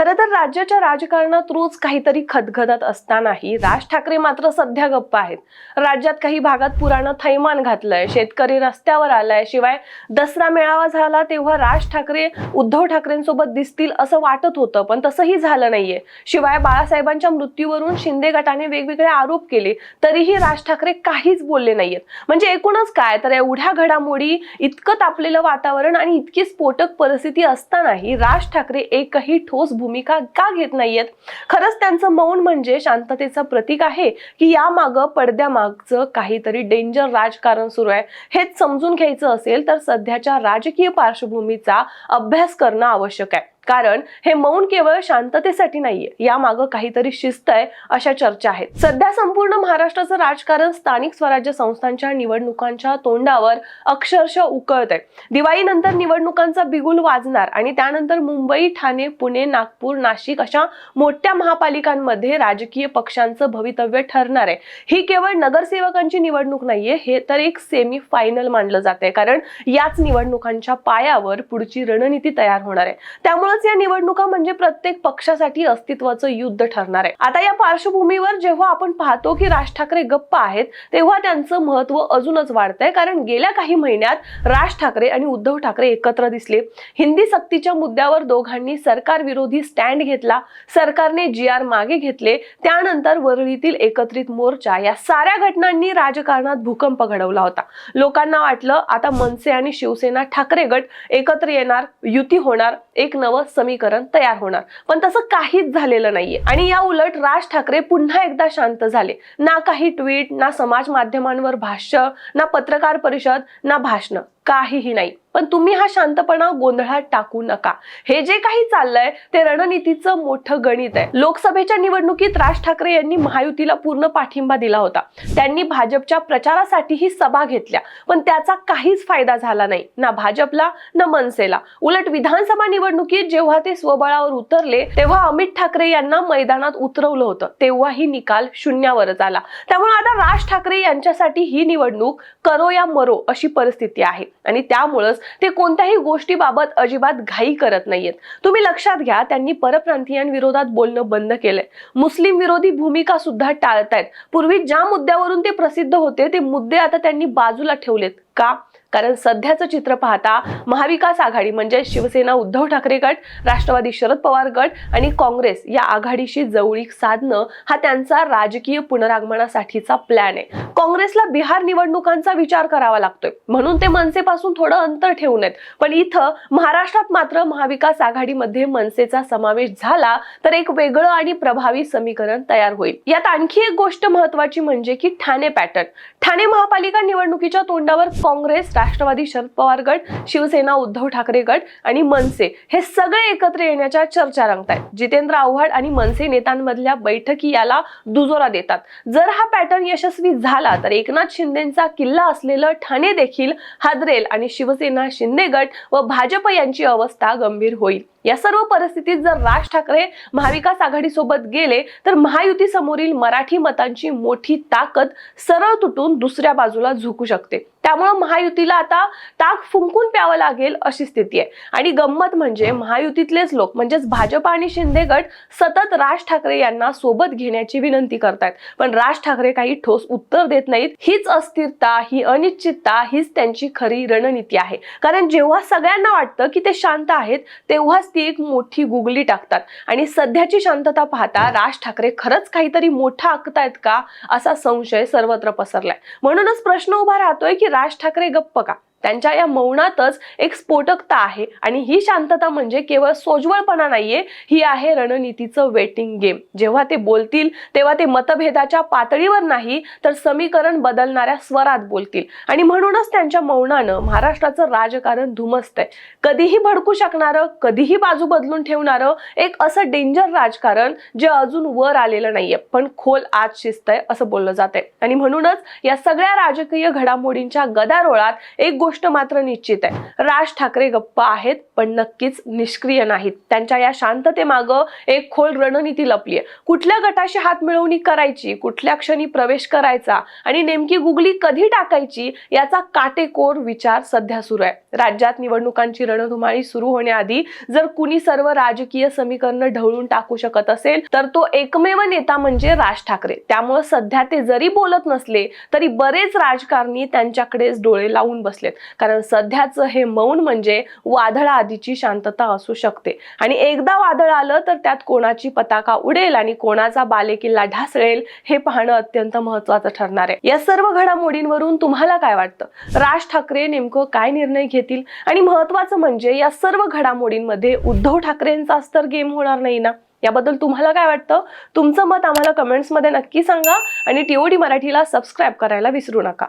खरं तर राज्याच्या राजकारणात रोज काहीतरी खदखदत असतानाही राज ठाकरे मात्र सध्या गप्प आहेत. राज्यात काही भागात पुरानं थैमान घातलंय शेतकरी रस्त्यावर आलाय शिवाय दसरा मेळावा झाला तेव्हा राज ठाकरे उद्धव ठाकरेंसोबत दिसतील असं वाटत होतं पण तसंही झालं नाहीये. शिवाय बाळासाहेबांच्या मृत्यूवरून शिंदे गटाने वेगवेगळे आरोप केले तरीही राज ठाकरे काहीच बोलले नाहीयेत. म्हणजे एकूणच काय? तर एवढ्या घडामोडी इतकं तापलेलं वातावरण आणि इतकी स्फोटक परिस्थिती असतानाही राज ठाकरे एकही ठोस भूमिका भूमिका का घेत नाहीयेत? खरंच त्यांचं मौन म्हणजे शांततेचं प्रतीक आहे की या मागं पडद्यामागचं काहीतरी डेंजर राजकारण सुरू आहे. हेच समजून घ्यायचं असेल तर सध्याच्या राजकीय पार्श्वभूमीचा अभ्यास करणं आवश्यक आहे. कारण हे मौन केवळ शांततेसाठी नाहीये. या मागं काहीतरी शिस्त आहे अशा चर्चा आहेत. सध्या संपूर्ण महाराष्ट्राचं राजकारण स्थानिक स्वराज्य संस्थांच्या निवडणुकांच्या तोंडावर अक्षरशः उकळत आहे दिवाळीनंतर निवडणुकांचा बिगुल वाजणार आणि त्यानंतर मुंबई ठाणे पुणे नागपूर नाशिक अशा मोठ्या महापालिकांमध्ये राजकीय पक्षांचं भवितव्य ठरणार आहे. ही केवळ नगरसेवकांची निवडणूक नाहीये हे तर एक सेमी फायनल मानलं जात आहे कारण याच निवडणुकांच्या पायावर पुढची रणनीती तयार होणार आहे. त्यामुळे त्यामुळेच या निवडणुका म्हणजे प्रत्येक पक्षासाठी अस्तित्वाचं युद्ध ठरणार आहे. आता या पार्श्वभूमीवर जेव्हा आपण पाहतो की राज ठाकरे गप्प आहेत तेव्हा त्यांचं महत्त्व अजूनच वाढतंय. कारण गेल्या काही महिन्यात राज ठाकरे आणि उद्धव ठाकरे एकत्र दिसले. हिंदी सक्तीच्या मुद्द्यावर दोघांनी सरकार विरोधी स्टँड घेतला. सरकारने जी आर मागे घेतले. त्यानंतर वरळीतील एकत्रित मोर्चा या साऱ्या घटनांनी राजकारणात भूकंप घडवला होता. लोकांना वाटलं आता मनसे आणि शिवसेना ठाकरे गट एकत्र येणार युती होणार एक नवं समीकरण तयार होणार. पण तसं काहीच झालेलं नाहीये. आणि या उलट राज ठाकरे पुन्हा एकदा शांत झाले. ना काही ट्विट ना समाज माध्यमांवर भाष्य ना पत्रकार परिषद ना भाषण. काहीही नाही. पण तुम्ही हा शांतपणा गोंधळात टाकू नका. हे जे काही चाललंय ते रणनीतीचं मोठं गणित आहे. लोकसभेच्या निवडणुकीत राज ठाकरे यांनी महायुतीला पूर्ण पाठिंबा दिला होता. त्यांनी भाजपच्या प्रचारासाठीही सभा घेतल्या. पण त्याचा काहीच फायदा झाला नाही. ना भाजपला ना मनसेला. उलट विधानसभा निवडणुकीत जेव्हा ते स्वबळावर उतरले तेव्हा अमित ठाकरे यांना मैदानात उतरवलं होतं. तेव्हाही निकाल शून्यावरच आला. त्यामुळे आता राज ठाकरे यांच्यासाठी ही निवडणूक करो या मरो अशी परिस्थिती आहे. आणि त्यामुळंच ते कोणत्याही गोष्टीबाबत अजिबात घाई करत नाहीयेत. तुम्ही लक्षात घ्या त्यांनी परप्रांतीयांविरोधात बोलणं बंद केलंय. मुस्लिम विरोधी भूमिका सुद्धा टाळतायत. पूर्वी ज्या मुद्द्यावरून ते प्रसिद्ध होते ते मुद्दे आता त्यांनी बाजूला ठेवलेत. का? कारण सध्याचं चित्र पाहता महाविकास आघाडी म्हणजे शिवसेना उद्धव ठाकरे गट राष्ट्रवादी शरद पवार गट आणि काँग्रेस या आघाडीशी जवळीक साधणं हा त्यांचा राजकीय पुनरागमनासाठीचा प्लॅन आहे. काँग्रेसला बिहार निवडणुकांचा विचार करावा लागतोय. म्हणून ते मनसेपासून थोडं अंतर ठेवून आहेत. पण इथं महाराष्ट्रात मात्र महाविकास आघाडीमध्ये मनसेचा समावेश झाला तर एक वेगळं आणि प्रभावी समीकरण तयार होईल. यात आणखी एक गोष्ट महत्वाची म्हणजे की ठाणे पॅटर्न ठाणे महापालिका निवडणुकीच्या तोंडावर काँग्रेस राष्ट्रवादी शरद पवार गट शिवसेना उद्धव ठाकरे गट आणि मनसे हे सगळे एकत्र येण्याच्या चर्चा रंगतायत. जितेंद्र आव्हाड आणि मनसे नेत्यांमधल्या बैठकी याला दुजोरा देतात. जर हा पॅटर्न यशस्वी झाला तर एकनाथ शिंदेचा किल्ला असलेलं ठाणे देखील हादरेल आणि शिवसेना शिंदे गट व भाजप यांची अवस्था गंभीर होईल. या सर्व परिस्थितीत जर राज ठाकरे महाविकास आघाडी सोबत गेले तर महायुती समोरील मराठी मतांची मोठी ताकद सरळ तुटून दुसऱ्या बाजूला झुकू शकते. त्यामुळे महायुतीला आता ताक फुंकून प्यावं लागेल अशी स्थिती आहे. आणि गंमत म्हणजे महायुतीतलेच लोक म्हणजेच भाजप आणि शिंदे गट सतत राज ठाकरे यांना सोबत घेण्याची विनंती करतायत. पण राज ठाकरे काही ठोस उत्तर देत नाहीत. हीच अस्थिरता ही अनिश्चितता हीच त्यांची खरी रणनीती आहे. कारण जेव्हा सगळ्यांना वाटतं की ते शांत आहेत तेव्हाच ती एक मोठी गुगली टाकतात. आणि सध्याची शांतता पाहता राज ठाकरे खरंच काहीतरी मोठं आखतायत का असा संशय सर्वत्र पसरलाय. म्हणूनच प्रश्न उभा राहतोय की राज ठाकरे गप्प का? त्यांच्या या मौनातच एक स्फोटकता आहे. आणि ही शांतता म्हणजे केवळ सोज्वळपणा नाहीये ही आहे रणनीतीचं वेटिंग गेम जेव्हा ते बोलतील तेव्हा ते मतभेदाच्या पातळीवर नाही तर समीकरण बदलणाऱ्या स्वरात बोलतील. आणि म्हणूनच त्यांच्या मौनानं महाराष्ट्राचं राजकारण धुमसतंय. कधीही भडकू शकणारं कधीही बाजू बदलून ठेवणारं एक असं डेंजर राजकारण जे अजून वर आलेलं नाहीये पण खोल आत शिजतंय असं बोललं जातंय. आणि म्हणूनच या सगळ्या राजकीय घडामोडींच्या गदारोळात एक गोष्ट मात्र निश्चित आहे. राज ठाकरे गप्प आहेत पण नक्कीच निष्क्रिय नाहीत. त्यांच्या या शांततेमागं एक खोल रणनीती लपली आहे. कुठल्या गटाशी हात मिळवणी करायची कुठल्या क्षणी प्रवेश करायचा आणि नेमकी गुगली कधी टाकायची याचा काटेकोर विचार सध्या सुरू आहे. राज्यात निवडणुकांची रणधुमाळी सुरू होण्याआधी जर कुणी सर्व राजकीय समीकरणं ढवळून टाकू शकत असेल तर तो एकमेव नेता म्हणजे राज ठाकरे. त्यामुळे सध्या ते जरी बोलत नसले तरी बरेच राजकारणी त्यांच्याकडेच डोळे लावून बसलेत. कारण सध्याचं हे मौन म्हणजे वादळा आधीची शांतता असू शकते. आणि एकदा वादळ आलं तर त्यात कोणाची पताका उडेल आणि कोणाचा बालेकिल्ला ढासळेल हे पाहणं अत्यंत महत्वाचं ठरणार आहे. या सर्व घडामोडींवरून तुम्हाला काय वाटतं? राज ठाकरे नेमकं काय निर्णय घेतील? आणि महत्वाचं म्हणजे या सर्व घडामोडींमध्ये उद्धव ठाकरेंचाच तर गेम होणार नाही ना? याबद्दल तुम्हाला काय वाटतं? तुमचं मत आम्हाला कमेंट्समध्ये नक्की सांगा आणि टीओडी मराठीला सबस्क्राईब करायला विसरू नका.